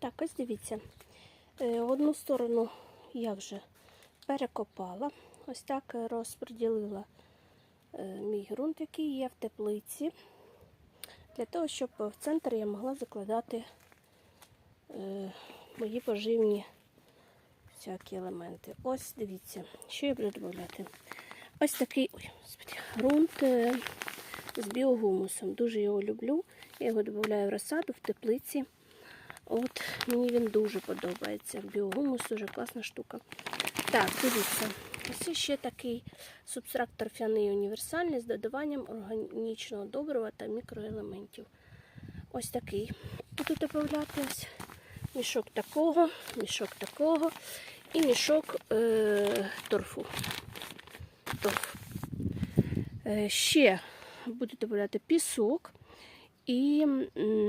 Так, ось дивіться. Е, Одну сторону я вже перекопала. Ось так розподілила е, мій ґрунт, який є в теплиці. Для того, щоб в центр я могла закладати е, мої поживні всякі елементи. Ось дивіться, що я буду додати. Ось такий ой, господи, ґрунт з біогумусом. Дуже його люблю. Я його додаю в розсаду в теплиці. От мені він дуже подобається. Біогумус дуже класна штука. Так, дивіться. Ось ще такий субстракт торфяний універсальний з додаванням органічного добрива та мікроелементів. Ось такий. Буду додавати ось мішок такого, мішок такого і мішок е- торфу. Торф. Е, ще буду додавати пісок і